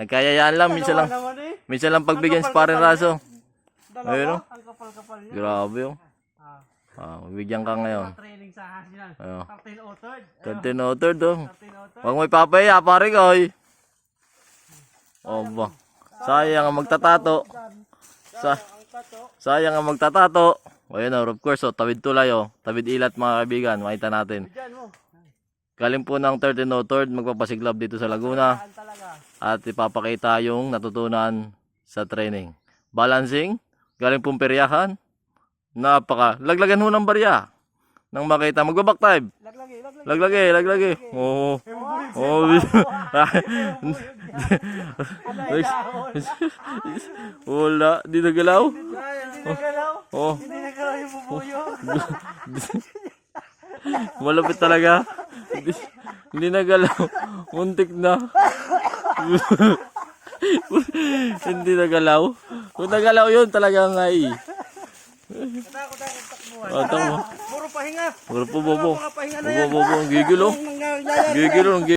Nagkayayaan lang, minsan lang. Naman eh. Minsan lang pagbigyan sa parin raso. Dalawa. Ayun, oh. Ang kapal-kapal niya. Grabe oh. Ah. Ah, mabigyan ka ngayon. Training sa Hasilan. Ayun. 13 o 3rd. 13 o 3rd oh. 13 o 3rd. Huwag mo ipapaya, pare ko. oy. Oh, ba. Sayang ang magtatato. Sa sayang ang magtatato. O yun oh, of course oh, tawid tulay oh. Tawid ilat mga kaibigan, makita natin. Galing po ng 13 o 3rd, magpapasiglab dito sa Laguna. At ipapakita yung natutunan sa training. Balancing, galing pong peryahan. Napaka, laglagan ho ng barya. Nang makita, magbaback time. Laglagi, laglagi. Laglagi, laglagi. Oo. Oo. Wala, di nagalaw. Hindi nagalaw. Oh, Hindi nagalaw yung bubuyo. malapit talaga. Hindi, hindi nagalaw. Muntik na. hindi nagalaw. Kung nagalaw yun talaga nga eh. Katakot ako takbuhan. Oh, tama. Puro pahinga. Puro po bobo. Mga pahinga na Bobo, yan. bobo. Ang gigil oh. Gigil oh.